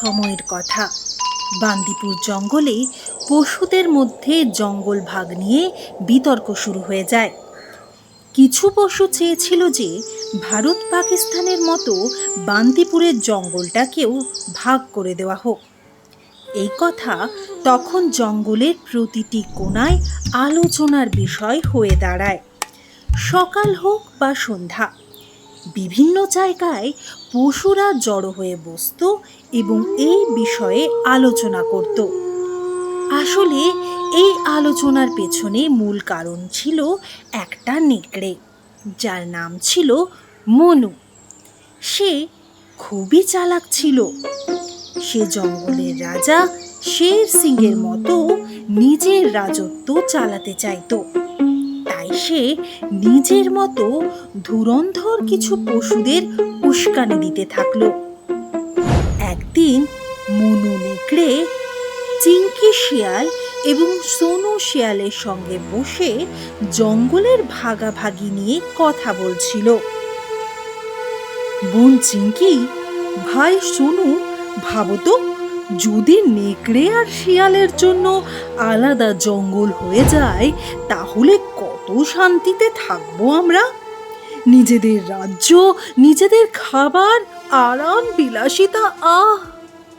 সময়ের কথা। বান্দিপুর জঙ্গলে পশুদের মধ্যে জঙ্গল ভাগ নিয়ে বিতর্ক শুরু হয়ে যায়। কিছু পশু চেয়েছিল যে ভারত পাকিস্তানের মতো বান্দিপুরের জঙ্গলটাকেও ভাগ করে দেওয়া হোক। এই কথা তখন জঙ্গলের প্রতিটি কোণায় আলোচনার বিষয় হয়ে দাঁড়ায়। সকাল হোক বা সন্ধ্যা বিভিন্ন জায়গায় পশুরা জড়ো হয়ে বসত এবং এই বিষয়ে আলোচনা করত। আসলে এই আলোচনার পেছনে মূল কারণ ছিল একটা নেকড়ে, যার নাম ছিল মনু। সে খুবই চালাক ছিল। সে জঙ্গলের রাজা শের সিংয়ের মতো নিজের রাজত্ব চালাতে চাইতো। সে নিজের মতো ধুরন্ধর কিছু পশুদের উস্কানি দিতে থাকল। একদিন মনু নেকড়ে চিঙ্কি শিয়াল এবং সোনু শিয়ালের সঙ্গে বসে জঙ্গলের ভাগাভাগি নিয়ে কথা বলছিল। বোন চিঙ্কি ভাই সোনু ভাবো তো যদি নেকড়ে আর শিয়ালের জন্য আলাদা জঙ্গল হয়ে যায়, তাহলে শান্তিতে থাকব আমরা? নিজেদের রাজ্য, নিজেদের খাবার, আরাম, বিলাসিতা, আহ!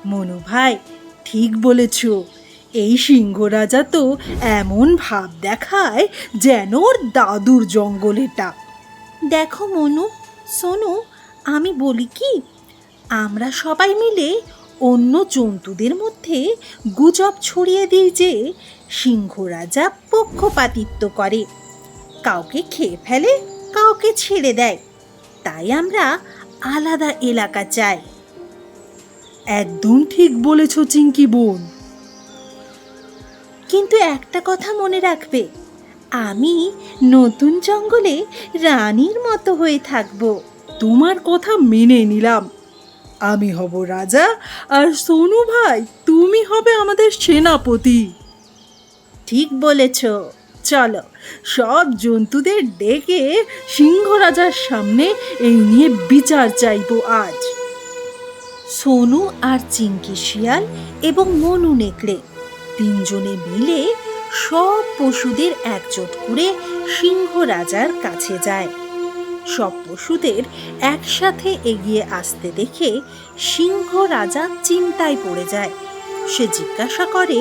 মনু ভাই, ঠিক বলেছ। এই সিংহ রাজা তো এমন ভাব দেখায় যেন ওর দাদুর জঙ্গল এটা দেখো মনু, শোনো, আমি বলি কি? আমরা সবাই মিলে অন্য জন্তুদের মধ্যে গুজব ছড়িয়ে দিই যে সিংহ রাজা পক্ষপাতিত্ব করে। কাউকে খেয়ে ফেলে, কাউকে ছেড়ে দেয়। তাই আমরা আলাদা এলাকা চাই। একদম ঠিক বলেছ, চিঙ্কি বোন। কিন্তু একটা কথা মনে রাখবে, আমি নতুন জঙ্গলে রানীর মতো হয়ে থাকব। তোমার কথা মেনে নিলাম। আমি হব রাজা আর সোনু ভাই, তুমি হবে আমাদের সেনাপতি। ঠিক বলেছ। চলো। সব জন্তুদের ডেকে সিংহ রাজার সামনে এই নিয়ে বিচার চাইব আজ। সোনু আর চিঙ্কি শিয়াল এবং মনু নেকড়ে তিনজনে মিলে সব পশুদের একজোট করে সিংহ রাজার কাছে যায়। সব পশুদের একসাথে এগিয়ে আসতে দেখে সিংহ রাজা চিন্তায় পড়ে যায়। সে জিজ্ঞাসা করে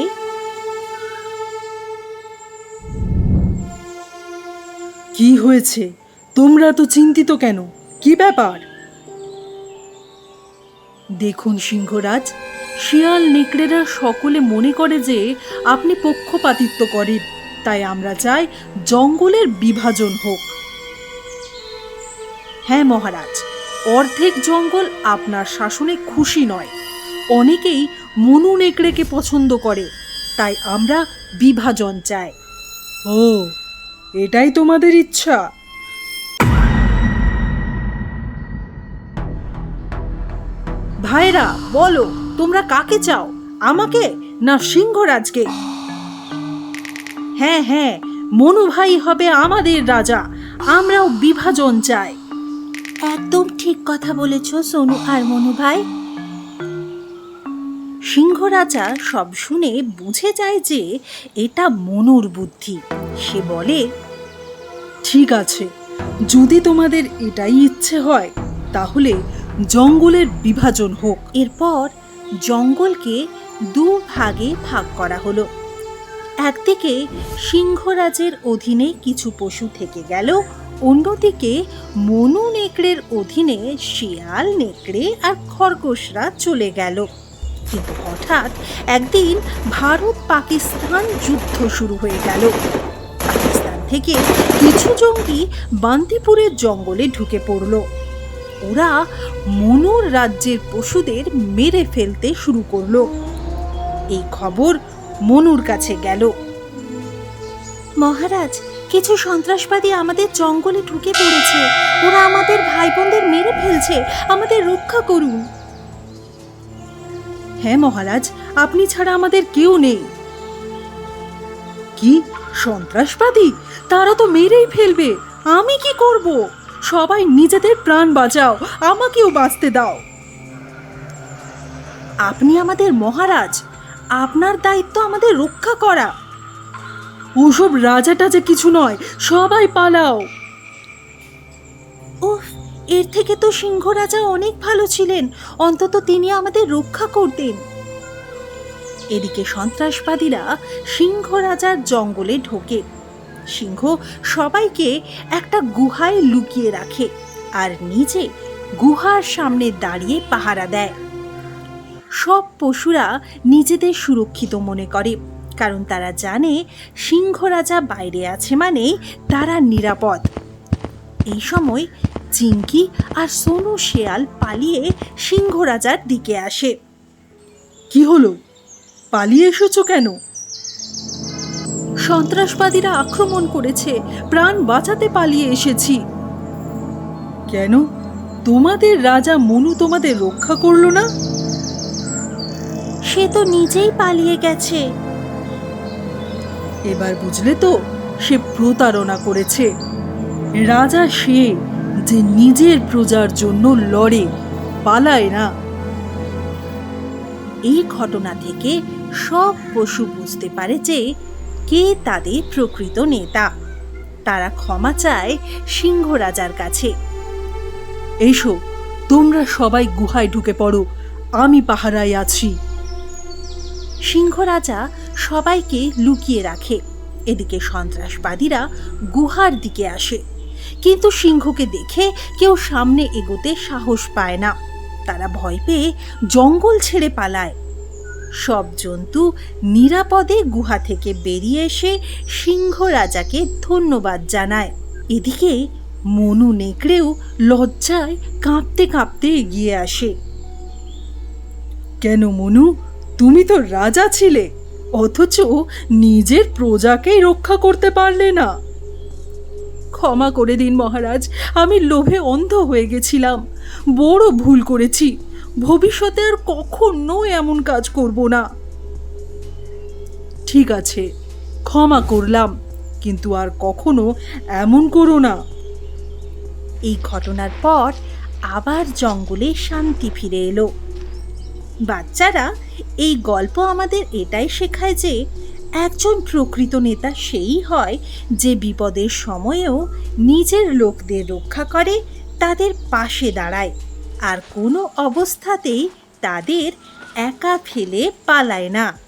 কি হয়েছে? তোমরা তো চিন্তিত কেন? কি ব্যাপার? দেখুন সিংহরাজ, শিয়াল নেকড়েরা সকলে মনে করে যে আপনি পক্ষপাতিত্ব করেন। তাই আমরা চাই জঙ্গলের বিভাজন হোক। হ্যাঁ মহারাজ, অর্ধেক জঙ্গল আপনার শাসনে খুশি নয়। অনেকেই মনু নেকড়েকে পছন্দ করে, তাই আমরা বিভাজন চাই। ও এটাই তোমাদের ইচ্ছা? ভাইরা, বলো, তোমরা কাকে চাও? আমাকে না সিংহরাজকে? হ্যাঁ হ্যাঁ মনু ভাই হবে আমাদের রাজা। আমরাও বিভাজন চাই। একদম ঠিক কথা বলেছ সোনু আর মনু ভাই। সিংহ রাজা সব শুনে বুঝে যায় যে এটা মনুর বুদ্ধি। সে বলে, ঠিক আছে, যদি তোমাদের এটাই ইচ্ছে হয়, তাহলে জঙ্গলের বিভাজন হোক। এরপর জঙ্গলকে দু ভাগে ভাগ করা হলো। একদিকে সিংহরাজের অধীনে কিছু পশু থেকে গেল, অন্যদিকে মনু নেকড়ের অধীনে শিয়াল, নেকড়ে আর খরগোশরা চলে গেল। কিন্তু হঠাৎ একদিন ভারত পাকিস্তান যুদ্ধ শুরু হয়ে গেল। পাকিস্তান থেকে কিছু জঙ্গি বান্তিপুরের জঙ্গলে ঢুকে পড়ল। ওরা মনুর রাজ্যের পশুদের মেরে ফেলতে শুরু করল। এই খবর মনুর কাছে গেল। মহারাজ, কিছু সন্ত্রাসবাদী আমাদের জঙ্গলে ঢুকে পড়েছে। ওরা আমাদের ভাই বোনদের মেরে ফেলছে। আমাদের রক্ষা করুন। হ্যাঁ মহারাজ, আপনি ছাড়া আমাদের কেউ নেই। কি? সন্ত্রাসবাদী? তারা তো মেরেই ফেলবে। আমি কি করব? সবাই নিজেদের প্রাণ বাঁচাও, আমাকেও বাঁচতে দাও। আপনি আমাদের মহারাজ, আপনার দায়িত্ব আমাদের রক্ষা করা। ওসব রাজাটা যে কিছু নয়, সবাই পালাও। উফ এর থেকে তো সিংহ রাজা অনেক ভালো ছিলেন। অন্তত তিনি আমাদের রক্ষা করতেন। এদিকে সন্ত্রাসবাদীরা সিংহ রাজার জঙ্গলে ঢোকে। সিংহ সবাইকে একটা গুহায় লুকিয়ে রাখে আর নিজে গুহার সামনে দাঁড়িয়ে পাহারা দেয়। সব পশুরা নিজেদের সুরক্ষিত মনে করে, কারণ তারা জানে সিংহ রাজা বাইরে আছে মানে তারা নিরাপদ। এই সময় চিঙ্কি আর সোনু শেয়াল পালিয়ে সিংহ রাজার দিকে আসে। কি হলো? পালিয়ে এসেছ কেন? সন্ত্রাসবাদীরা আক্রমণ করেছে প্রাণ বাঁচাতে পালিয়ে এসেছি। কেন? তোমাদের রাজা মনু তোমাদের রক্ষা করল না? সে তো নিজেই পালিয়ে গেছে। এবার বুঝলে তো সে প্রতারণা করেছে। রাজা সে যে নিজের প্রজার জন্য লড়ে, পালায় না। এই ঘটনা থেকে সব পশু বুঝতে পারে যে কে তাদের প্রকৃত নেতা। তারা ক্ষমা চায় সিংহ রাজার কাছে। এসো, তোমরা সবাই গুহায় ঢুকে পড়ো, আমি পাহারায় আছি। সিংহ রাজা সবাইকে লুকিয়ে রাখে। এদিকে সন্ত্রাসবাদীরা গুহার দিকে আসে। কিন্তু সিংহকে দেখে কেউ সামনে এগোতে সাহস পায় না। তারা ভয় পেয়ে জঙ্গল ছেড়ে পালায়। সব জন্তু নিরাপদে গুহা থেকে বেরিয়ে এসে সিংহ রাজাকে ধন্যবাদ জানায়। এদিকে মনু নেকড়েও লজ্জায় কাঁপতে কাঁপতে এগিয়ে আসে। কেন মনু, তুমি তো রাজা ছিলে, অথচ নিজের প্রজাকেই রক্ষা করতে পারলে না। ক্ষমা করে দিন মহারাজ, আমি লোভে অন্ধ হয়ে গেছিলাম। বড় ভুল করেছি। ভবিষ্যতে আর কখনো এমন কাজ করব না। ঠিক আছে, ক্ষমা করলাম, কিন্তু আর কখনো এমন করো না। এই ঘটনার পর আবার জঙ্গলে শান্তি ফিরে এলো। বাচ্চারা এই গল্প আমাদের এটাই শেখায় যে একজন প্রকৃত নেতা সেই হয় যে বিপদের সময়েও নিজের লোকদের রক্ষা করে, তাদের পাশে দাঁড়ায়। আর কোনো অবস্থাতেই তাদের একা ফেলে পালায় না।